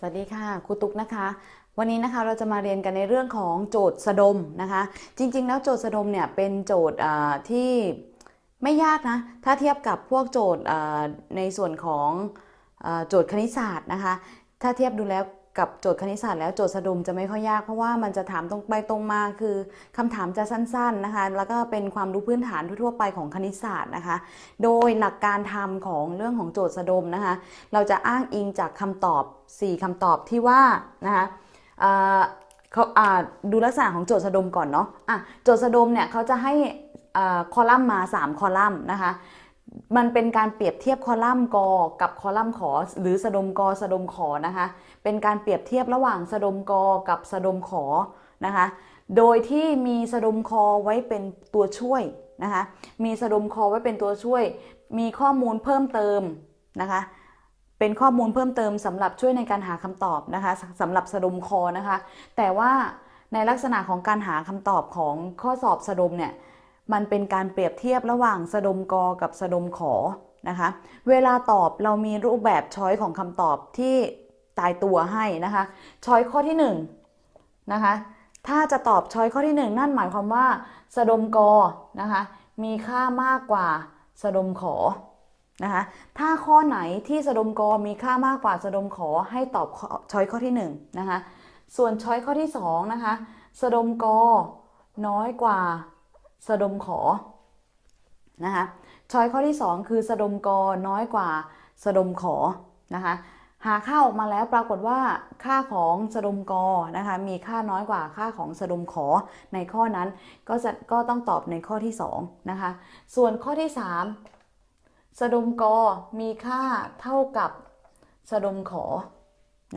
สวัสดีค่ะครูตุ๊กนะคะ วันนี้นะคะเราจะมาเรียนกันในเรื่องของโจทย์สะดมนะคะ จริง ๆ แล้วโจทย์สะดมเนี่ยเป็นโจทย์ที่ไม่ยากนะถ้าเทียบกับพวกโจทย์ในส่วนของอโจทย์คณิตศาสตร์นะคะ ถ้าเทียบดูแล้ว กับโจทย์คณิตศาสตร์แล้วโจทย์สะดมจะไม่ค่อยยากเพราะว่ามันจะถามตรงไปตรงมาคือคำถามจะสั้นๆนะคะ แล้วก็เป็นความรู้พื้นฐานทั่วๆไปของคณิตศาสตร์นะคะ โดยหลักการทำของเรื่องของโจทย์สะดมนะคะ เราจะอ้างอิงจากคำตอบ 4คำตอบที่ว่านะคะเขาดูลักษณะของโจทย์สะดมก่อนเนาะะโจทย์สะดมเนี่ยเขาจะให้คอลัมน์มา 3 คอลัมน์นะคะ มันเป็นการเปรียบเทียบคอลัมน์กอกับคอลัมน์ขอ หรือสะดมกอสะดมขอนะคะ เป็นการเปรียบเทียบระหว่างสะดมกอกับสะดมขอนะคะ โดยที่มีสะดมคอไว้เป็นตัวช่วยนะคะ มีสะดมคอไว้เป็นตัวช่วย มีข้อมูลเพิ่มเติมนะคะ เป็นข้อมูลเพิ่มเติมสำหรับช่วยในการหาคำตอบนะคะสำหรับสะดมคอนะคะ แต่ว่าในลักษณะของการหาคำตอบของข้อสอบสะดมเนี่ย มันเป็นการเปรียบเทียบระหว่างสะดมกอกับสะดมขอนะคะ เวลาตอบเรามีรูปแบบช้อยของคำตอบที่ตายตัวให้นะคะช้อยข้อที่1นงนะคะถ้าจะตอบช้อยข้อที่ 1 นั่นหมายความว่า สะดมกอนะคะมีค่ามากกว่าสะดมขอนะคะถ้าข้อไหนที่สะดมกอมีค่ามากกว่าสะดมขอให้ตอบช้อยข้อที่1นะคะส่วนช้อยข้อที่2นะคะสะดมกอน้อยกว่า สะดมขอนะคะช้อยข้อที่ 2 คือสะดมกอน้อยกว่าสะดมขอนะคะหาค่าออกมาแล้วปรากฏว่าค่าของสะดมกอนะคะมีค่าน้อยกว่าค่าของสะดมขอในข้อนั้นก็จะก็ต้องตอบในข้อที่2นะคะส่วนข้อที่ 3สะดมกอมีค่าเท่ากับสะดมขอ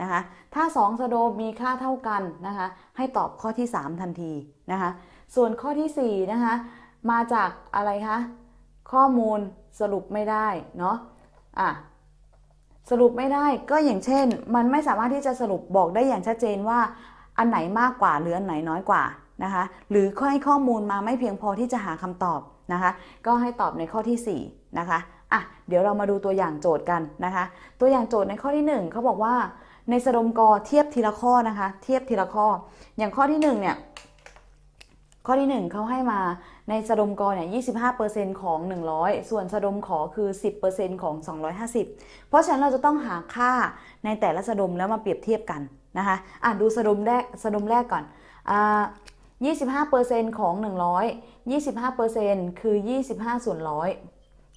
นะคะถ้า 2สะดมมีค่าเท่ากันนะคะให้ตอบข้อที่ 3 ทันทีนะคะ ส่วนข้อที่4นะคะมาจากอะไรคะข้อมูลสรุปไม่ได้เนาะอะสรุปไม่ได้ก็อย่างเช่น มันไม่สามารถที่จะสรุปบอกได้อย่างชัดเจนว่า อันไหนมากกว่าหรืออันไหนน้อยกว่านะคะหรือให้ข้อมูลมาไม่เพียงพอที่จะหาคำตอบนะคะ ก็ให้ตอบในข้อที่4นะคะอะเดี๋ยวเรามาดูตัวอย่างโจทย์กันนะคะ ตัวอย่างโจทย์ในข้อที่ 1เขาบอกว่าในสะดมกอเทียบทีละข้อนะคะ เทียบทีละข้อ อย่างข้อที่1เนี่ย ข้อที่ 1เขาให้มาในสะดมกอเนี่ย25%ของ 100 ส่วนสะดมขอคือ 10%ของ 250 เพราะฉะนั้นเราจะต้องหาค่าในแต่ละสะดมแล้วมาเปรียบเทียบกันนะคะอะดูสะดมแรกสะดมแรกก่อนอ่า25%ของ 100 25%คือ 25 ส่วนร้อย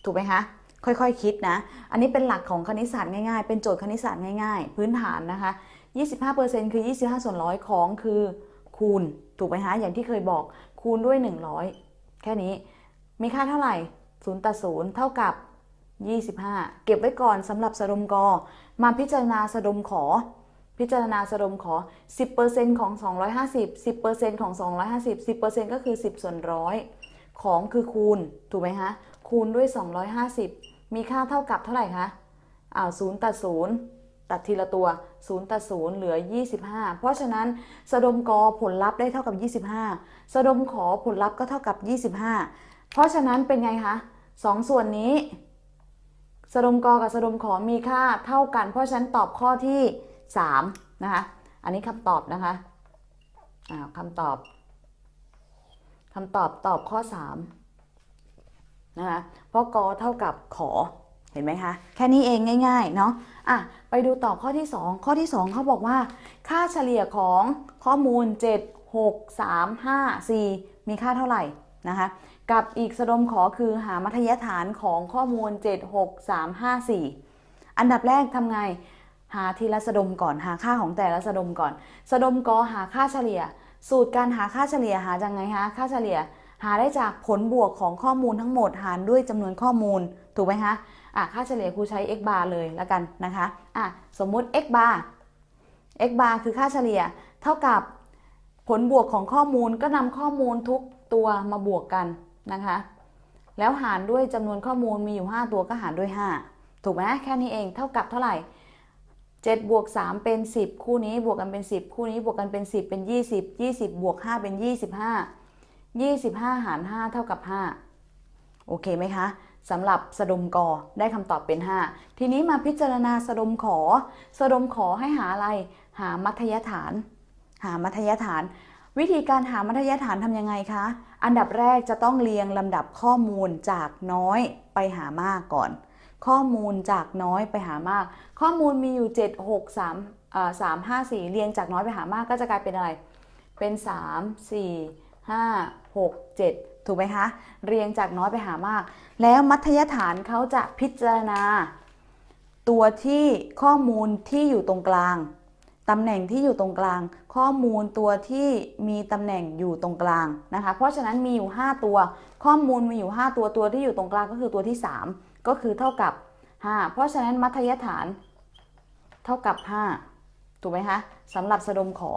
ถูกไหมคะค่อยๆคคิดนะ อันนี้เป็นหลักของคณิตศาสตร์ง่ายๆ เป็นโจทย์คณิตศาสตร์ง่ายๆ พื้นฐานนะคะ 25%คือ 25 ส่วนร้อยของคือ คูณถูกไหมคะอย่างที่เคยบอกคูณด้วย 100 แค่นี้ มีค่าเท่าไหร่0ตัด0เท่ากับ 25 เก็บไว้ก่อนสำหรับสะดมกอมาพิจารณาสะดมขอ พิจารณาสะดมขอ 10%ของ 250 10%ของ 250 10%ก็คือ 10 ส่วนร้อยของคือคูณถูกไหมคะคูณด้วย 250 มีค่าเท่ากับเท่าไหร่คะอ้าว0ตัด0 ตัดทีละตัว 0ตัด0เหลือ 25 เพราะฉะนั้นสะดมกอผลลัพธ์ได้เท่ากับ 25สะดมขอผลลัพธ์ก็เท่ากับ 25 เพราะฉะนั้นเป็นไงคะสองส่วนนี้สะดมกอกับสะดมขอมีค่าเท่ากัน เพราะฉะนั้นตอบข้อที่ 3 นะคะ อันนี้คำตอบนะคะอ่าคำตอบคำตอบตอบข้อ 3 นะคะ เพราะกอเท่ากับขอ เห็นไหมคะ แค่นี้เองง่ายๆเนาะอะไปดูต่อข้อที่ 2 ข้อที่ 2 เขาบอกว่า ค่าเฉลี่ยของข้อมูล 7 6 3 5 4 มีค่าเท่าไหร่นะคะกับอีกสะดมขอคือหามัธยฐานของข้อมูล 7 6 3 5 4 อันดับแรกทำไง หาทีละสะดมก่อนหาค่าของแต่ละสะดมก่อนสะดมกอหาค่าเฉลี่ย สูตรการหาค่าเฉลี่ยหาจากไงคะค่าเฉลี่ย หาได้จากผลบวกของข้อมูลทั้งหมดหารด้วยจำนวนข้อมูลถูกไหมคะ อะค่าเฉลี่ยครูใช้ x bar เลยแล้วกันนะคะอะสมมุติ x bar x bar คือค่าเฉลี่ยเท่ากับผลบวกของข้อมูลก็นำข้อมูลทุกตัวมาบวกกันนะคะ แล้วหารด้วยจำนวนข้อมูลมีอยู่ 5 ตัวก็หารด้วย 5 ถูกไหมแค่นี้เองเท่ากับเท่าไหร่7บวก3เป็น 10 คู่นี้บวกกันเป็น 10 คู่นี้บวกกันเป็น 10 เป็น 20 20 บวก 5 เป็น 25 25 หาร 5 เท่ากับ 5 โอเคไหมคะ สำหรับสะดมกอได้คำตอบเป็น 5 ทีนี้มาพิจารณาสะดมขอสะดมขอให้หาอะไร หามัธยฐาน หามัธยฐาน วิธีการหามัธยฐานทำยังไงคะ อันดับแรกจะต้องเรียงลำดับข้อมูลจากน้อยไปหามากก่อน ข้อมูลจากน้อยไปหามาก ข้อมูลมีอยู่ 7 6 3อ่า3 5 4 เรียงจากน้อยไปหามากก็จะกลายเป็นอะไร เป็น 3 4 5 6 7 ถูกไหมคะ เรียงจากน้อยไปหามาก แล้วมัธยฐานเขาจะพิจารณา ตัวที่ข้อมูลที่อยู่ตรงกลางตำแหน่งที่อยู่ตรงกลาง ข้อมูลตัวที่มีตำแหน่งอยู่ตรงกลางนะคะ เพราะฉะนั้นมีอยู่ 5 ตัว ข้อมูลมีอยู่ 5 ตัวตัวที่อยู่ตรงกลางก็คือตัวที่ 3 ก็คือเท่ากับ 5 เพราะฉะนั้นมัธยฐาน เท่ากับ 5 ถูกไหมคะสำหรับสะดมขอ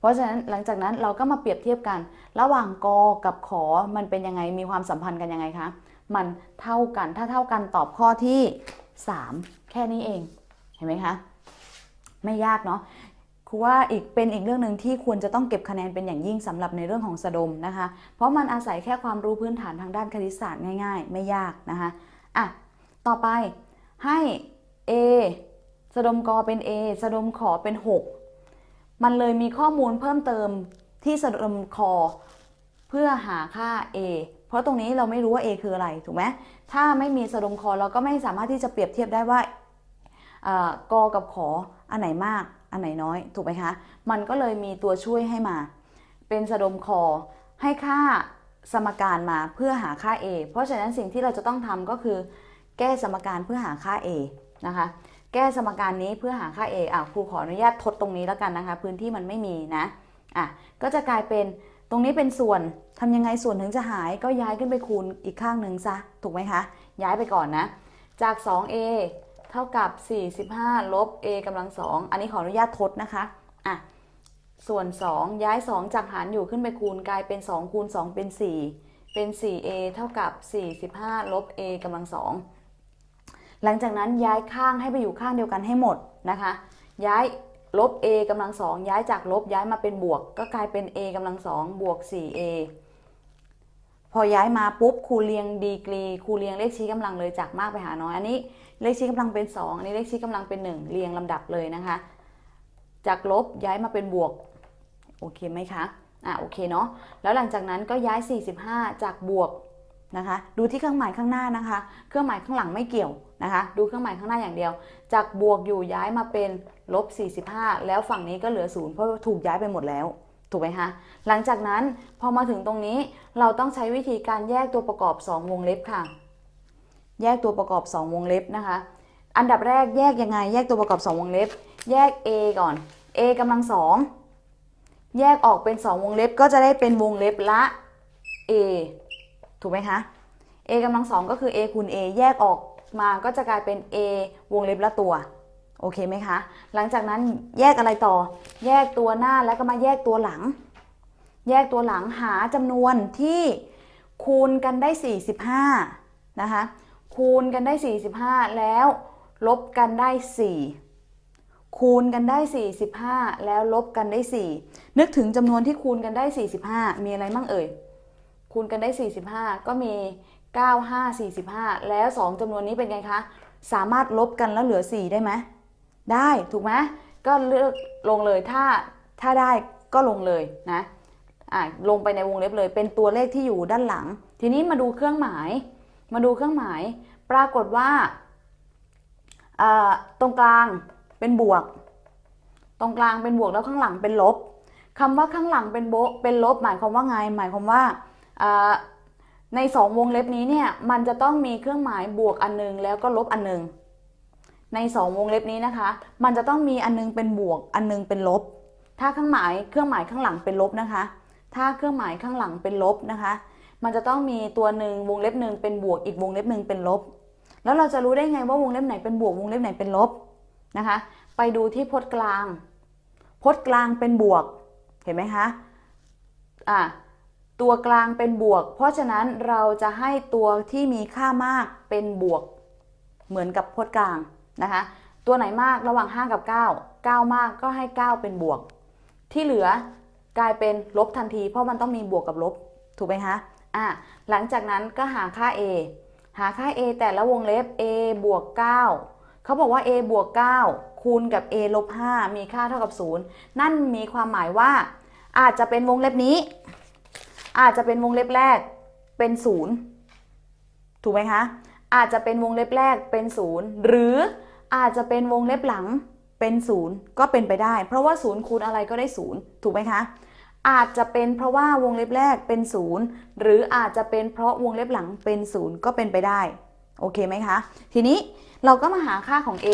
เพราะฉะนั้นหลังจากนั้นเราก็มาเปรียบเทียบกัน ระหว่างกกับขอมันเป็นยังไงมีความสัมพันธ์กันยังไงคะมันเท่ากันถ้าเท่ากันตอบข้อที่ 3 แค่นี้เองเห็นไหมคะไม่ยากเนาะครูว่าอีกเป็นอีกเรื่องหนึ่งที่ควรจะต้องเก็บคะแนนเป็นอย่างยิ่งสำหรับในเรื่องของสะดมนะคะ เพราะมันอาศัยแค่ความรู้พื้นฐานทางด้านคณิตศาสตร์ง่ายๆ ไม่ยากนะคะอะต่อไปให้ A สะดมกอเป็น A สะดมขอเป็น 6 มันเลยมีข้อมูลเพิ่มเติมที่สะดมคอ เพื่อหาค่า A เพราะตรงนี้เราไม่รู้ว่า A คืออะไรถูกไหมถ้าไม่มีสะดมคอเราก็ไม่สามารถที่จะเปรียบเทียบได้ว่าอกอกับขออันไหนมากอันไหนน้อยถูกไหมคะ มันก็เลยมีตัวช่วยให้มา เป็นสะดมคอให้ค่าสมการมาเพื่อหาค่า A เพราะฉะนั้นสิ่งที่เราจะต้องทำก็คือ แก้สมการเพื่อหาค่า A นะคะ แก้สมการนี้เพื่อหาค่า A อะครูขออนุญาตทดตรงนี้แล้วกันนะคะ พื้นที่มันไม่มีนะอะก็จะกลายเป็นตรงนี้เป็นส่วนทำยังไงส่วนถึงจะหายก็ย้ายขึ้นไปคูณอีกข้างหนึ่งซะถูกไหมคะ ย้ายไปก่อนนะ จาก 2a เท่ากับ 45 ลบ a กำลัง2อันนี้ขออนุญาตทดนะคะอะส่วน 2 ย้าย 2 จากหารอยู่ขึ้นไปคูณกลายเป็น 2 คูณ 2 เป็น 4 เป็น 4a เท่ากับ 45 ลบ a กำลัง2 หลังจากนั้นย้ายข้างให้ไปอยู่ข้างเดียวกันให้หมดนะคะ ย้ายลบ a กำลัง2ย้ายจากลบย้ายมาเป็นบวก ก็กลายเป็น a กำลัง2บวก 4a พอย้ายมาปุ๊บครูเรียงดีกรีครูเรียงเลขชี้กำลังเลยจากมากไปหาน้อย อันนี้เลขชี้กำลังเป็น 2 อันนี้เลขชี้กำลังเป็น 1 เรียงลำดับเลยนะคะ จากลบย้ายมาเป็นบวก โอเคไหมคะ อะโอเคเนาะ แล้วหลังจากนั้นก็ย้าย 45 จากบวก นะคะ ดูที่เครื่องหมายข้างหน้านะคะ เครื่องหมายข้างหลังไม่เกี่ยวนะคะ ดูเครื่องหมายข้างหน้าอย่างเดียว จากบวกอยู่ย้ายมาเป็นลบ 45 แล้วฝั่งนี้ก็เหลือศูนย์เพราะถูกย้ายไปหมดแล้ว ถูกไหมคะ หลังจากนั้นพอมาถึงตรงนี้เราต้องใช้วิธีการแยกตัวประกอบ 2 วงเล็บค่ะ แยกตัวประกอบ 2 วงเล็บนะคะ อันดับแรกแยกยังไง แยกตัวประกอบ 2 วงเล็บ แยก a ก่อน a กำลังสองแยกออกเป็น 2 วงเล็บก็จะได้เป็นวงเล็บละ a ถูกไหมคะ a กำลังสองก็คือ a คูณ a แยกออกมาก็จะกลายเป็น a วงเล็บละตัว โอเคไหมคะ หลังจากนั้นแยกอะไรต่อ แยกตัวหน้าแล้วก็มาแยกตัวหลัง แยกตัวหลังหาจำนวนที่คูณกันได้ 45 นะคะ คูณกันได้ 45 แล้วลบกันได้ 4 คูณกันได้ 45 แล้วลบกันได้ 4 นึกถึงจำนวนที่คูณกันได้ 45 มีอะไรบ้างเอ่ย คูณกันได้ 45 ก็มี 9 5 45 แล้ว 2จำนวนนี้เป็นไงคะ สามารถลบกันแล้วเหลือ 4 ได้ไหม ได้ถูกไหมก็เลือกลงเลยถ้าถ้าได้ก็ลงเลยนะอะลงไปในวงเล็บเลย เป็นตัวเลขที่อยู่ด้านหลัง ทีนี้มาดูเครื่องหมาย มาดูเครื่องหมาย ปรากฏว่าเอ่อตรงกลางเป็นบวก ตรงกลางเป็นบวกแล้วข้างหลังเป็นลบคำว่าข้างหลังเป็นโบเป็นลบ หมายความว่าไง หมายความว่า ในสองวงเล็บนี้เนี่ยมันจะต้องมีเครื่องหมายบวกอันนึงแล้วก็ลบอันนึง ใน 2 วงเล็บนี้นะคะ มันจะต้องมีอันนึงเป็นบวกอันนึงเป็นลบ ถ้าเครื่องหมายเครื่องหมายข้างหลังเป็นลบนะคะ ถ้าเครื่องหมายข้างหลังเป็นลบนะคะ มันจะต้องมีตัวหนึ่งวงเล็บหนึ่งเป็นบวกอีกวงเล็บหนึ่งเป็นลบ แล้วเราจะรู้ได้ไงว่าวงเล็บไหนเป็นบวกวงเล็บไหนเป็นลบนะคะ ไปดูที่พจน์กลาง พจน์กลางเป็นบวก เห็นไหมคะ อะ ตัวกลางเป็นบวก เพราะฉะนั้นเราจะให้ตัวที่มีค่ามากเป็นบวก เหมือนกับพจน์กลางนะคะ ตัวไหนมากระหว่าง 5 กับ 9 9 มากก็ให้ 9 เป็นบวก ที่เหลือกลายเป็นลบทันที เพราะมันต้องมีบวกกับลบถูกไหมคะอะหลังจากนั้นก็หาค่า a หาค่า a แต่ละวงเล็บ a บวก 9 เขาบอกว่า a บวก 9 คูณกับ a ลบ 5 มีค่าเท่ากับ 0 นั่นมีความหมายว่าอาจจะเป็นวงเล็บนี้ อาจจะเป็นวงเล็บแรกเป็น0ถูกไหมคะ อาจจะเป็นวงเล็บแรกเป็น0หรืออาจจะเป็นวงเล็บหลังเป็น0ก็เป็นไปได้ เพราะว่า0คูณอะไรก็ได้0ถูกไหมคะ อาจจะเป็นเพราะว่าวงเล็บแรกเป็น0หรืออาจจะเป็นเพราะวงเล็บหลังเป็น0ก็เป็นไปได้โอเคไหมคะ ทีนี้เราก็มาหาค่าของ a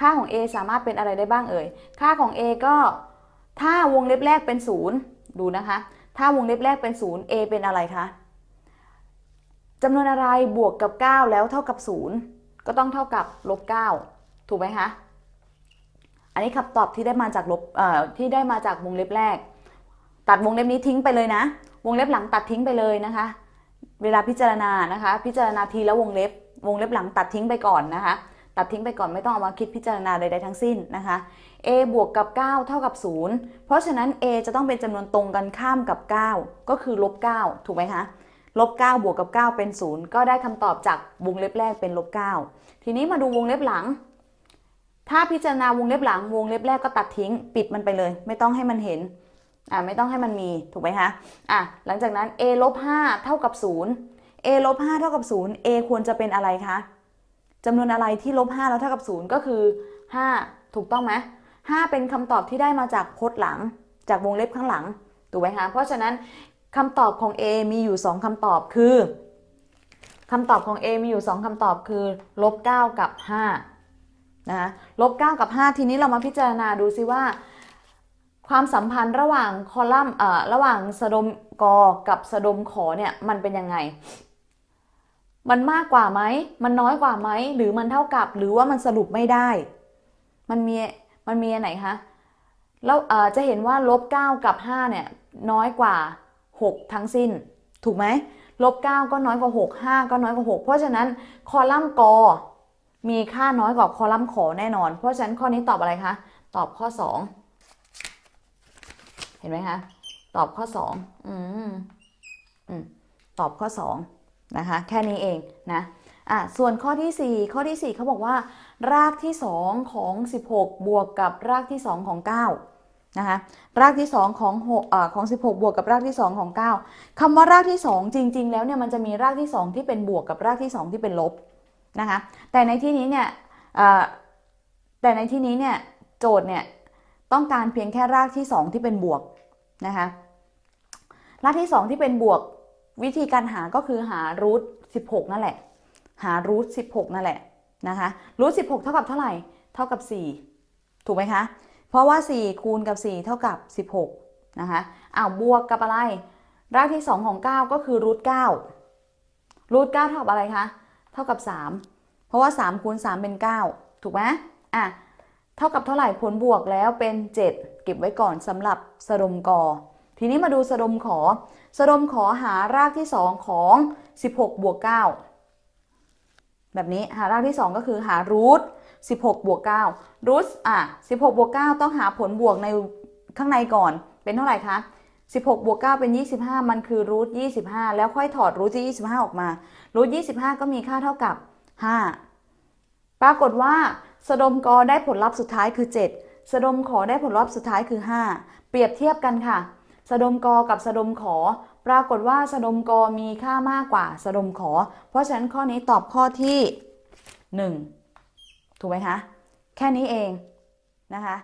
ค่าของ a สามารถเป็นอะไรได้บ้างเอ่ย ค่าของ a ก็ถ้าวงเล็บแรกเป็น 0 ดูนะคะ ถ้าวงเล็บแรกเป็น 0 a เป็นอะไรคะจำนวนอะไรบวกกับ 9 แล้วเท่ากับ 0 ก็ต้องเท่ากับลบ9ถูกไหมคะ อันนี้คำตอบที่ได้มาจากลบเอ่อที่ได้มาจากวงเล็บแรก ตัดวงเล็บนี้ทิ้งไปเลยนะ วงเล็บหลังตัดทิ้งไปเลยนะคะ เวลาพิจารณานะคะ พิจารณาทีละวงเล็บ วงเล็บหลังตัดทิ้งไปก่อนนะคะ ตัดทิ้งไปก่อนไม่ต้องเอามาคิดพิจารณาใดๆทั้งสิ้นนะคะ a บวกกับ 9 เท่ากับ 0 เพราะฉะนั้น a จะต้องเป็นจำนวนตรงกันข้ามกับ 9 ก็คือลบ9ถูกไหมคะลบ9บวกกับ 9 เป็น 0 ก็ได้คำตอบจากวงเล็บแรกเป็นลบ9ทีนี้มาดูวงเล็บหลัง ถ้าพิจารณาวงเล็บหลัง วงเล็บแรกก็ตัดทิ้ง ปิดมันไปเลย ไม่ต้องให้มันเห็นอ่าไม่ต้องให้มันมีถูกไหมคะอะหลังจากนั้น a ลบ5เท่ากับ 0 a ลบ5เท่ากับ 0 a ควรจะเป็นอะไรคะ จำนวนอะไรที่ลบ5แล้วเท่ากับ 0 ก็คือ 5 ถูกต้องไหม5เป็นคำตอบที่ได้มาจากพจน์หลัง จากวงเล็บข้างหลัง ถูกไหมคะ เพราะฉะนั้นคำตอบของ a มีอยู่ 2คำตอบคือคำตอบของ a มีอยู่ 2คำตอบคือลบ9กับ5นะคะลบ9กับ 5 ทีนี้เรามาพิจารณาดูซิว่า ความสัมพันธ์ระหว่างคอลัมน์เอ่อระหว่างสะดมกอกับสะดมขอเนี่ยมันเป็นยังไง มันมากกว่าไหม มันน้อยกว่าไหม หรือมันเท่ากับ หรือว่ามันสรุปไม่ได้ มันมี มันมีอันไหนคะ แล้วจะเห็นว่าลบ9กับ5เนี่ยน้อยกว่า 6 ทั้งสิ้น ถูกไหมลบ9ก็น้อยกว่า 6 5 ก็น้อยกว่า 6 เพราะฉะนั้นคอลัมน์กมีค่าน้อยกว่าคอลัมน์ขอแน่นอน เพราะฉะนั้นข้อนี้ตอบอะไรคะ ตอบข้อ 2 เห็นไหมคะ ตอบข้อ2อืม อืม ตอบข้อ 2 นะคะ แค่นี้เองนะอะส่วนข้อที่ 4 ข้อที่ 4เขาบอกว่า รากที่ 2 ของ 16 บวกกับรากที่ 2 ของ 9 นะคะ รากที่ 2 ของ6อ่าของ 16 บวกกับรากที่ 2 ของ 9คำว่ารากที่ 2 จริง ๆ แล้วเนี่ยมันจะมีรากที่ 2 ที่เป็นบวกกับรากที่ 2 ที่เป็นลบนะคะ แต่ในที่นี้เนี่ยอ่าแต่ในที่นี้เนี่ยโจทย์เนี่ยต้องการเพียงแค่รากที่ 2 ที่เป็นบวกนะคะ รากที่ 2 ที่เป็นบวก วิธีการหาก็คือหารูท16นั่นแหละ หารูท16นั่นแหละนะคะรูท16เท่ากับเท่าไหร่ เท่ากับ4ถูกไหมคะ เพราะว่า4คูณกับ4เท่ากับ16นะคะอ้าวบวกกับอะไร รากที่2ของ9ก็คือรูท9รูท9เท่ากับอะไรคะ เท่ากับ3เพราะว่า3คูณ3เป็น9ถูกไหมอะเท่ากับเท่าไหร่ผลบวกแล้วเป็น 7 เก็บไว้ก่อนสำหรับสะดมกอ ทีนี้มาดูสะดมขอ สะดมขอหารากที่ 2 ของ 16 บวก 9 แบบนี้หารากที่ 2 ก็คือหารูท16 บวก 9 รูทอะ 16 บวก 9 ต้องหาผลบวกในข้างในก่อน เป็นเท่าไหร่คะ 16 บวก 9 เป็น 25 มันคือรูท25 แล้วค่อยถอดรูทที่25 ออกมา รูท25 ก็มีค่าเท่ากับ 5 ปรากฏว่าสะดมกอได้ผลลัพธ์สุดท้ายคือ 7สะดมขอได้ผลลัพธ์สุดท้ายคือ 5 เปรียบเทียบกันค่ะ สะดมกอกับสะดมขอ ปรากฏว่าสะดมกอมีค่ามากกว่าสะดมขอ เพราะฉะนั้นข้อนี้ตอบข้อที่ 1 ถูกไหมคะ แค่นี้เองนะคะ